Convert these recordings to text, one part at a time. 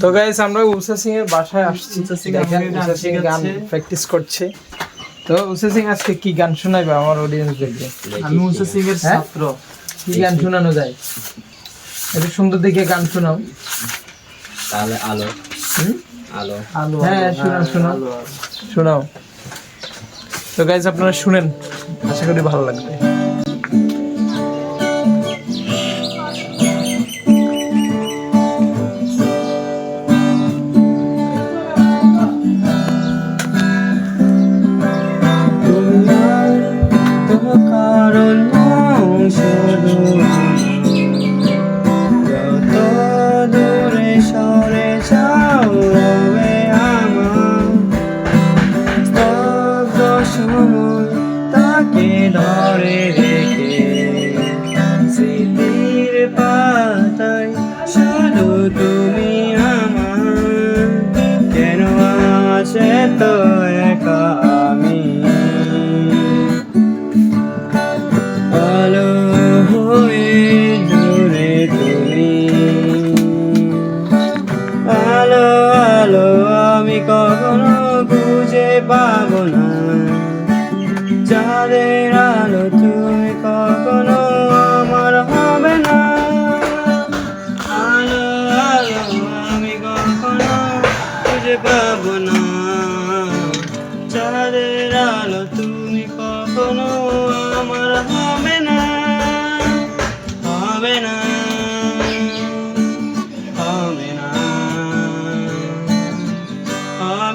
তো গাইস আমরা উষা সিং এর বাসায় আসছি। উষা সিং দেখেন গান উষা সিং গান প্র্যাকটিস করছে। তো উষা সিং আজকে কি গান শোনাবে আমার অডিয়েন্স দেখবে? আমি উষা সিং এর হ্যাঁ? ছাত্র। কি গান শোনানো যায়? একটু সুন্দর দেখে গান শোনাও। তাহলে আলো। আলো। আলো হ্যাঁ, শোনাও, শোনাও। আলো, আলো। শোনাও। তো গাইজ আপনারা শুনেন। আশা করি ভালো লাগবে। কারণ শুধু যত দূরে সরে তাকে ধরে রেখে স্মৃতির পাতায় শুধু তুমি আমার। কেন আছে তো আলো আমি কখনো খুঁজে পাবো না। চাঁদের আলো তুমি কখনো আমার হবে না। আলো আলো আমি কখনো খুঁজে পাবো না। চাঁদের আলো তুমি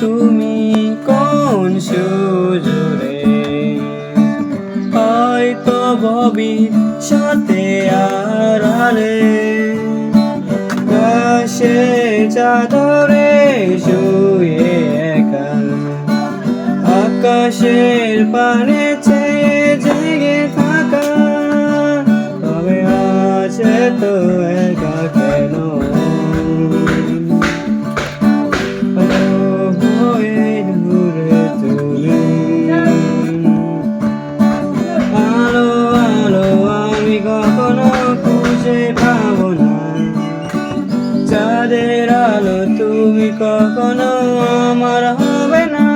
তুমি কোন সুজুরে হয়তো ভবি সাথে আড়ালে সে চাদরে শুয়ে একা। আকাশের পানে চেয়ে জেগে থাকা। তবে আছে তো কখনো আমার হবে না।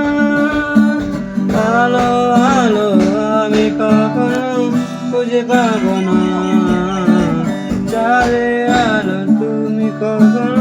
আলো আলো, আমি কখনো খুঁজে পাবো না। চারে আলো তুমি কখনো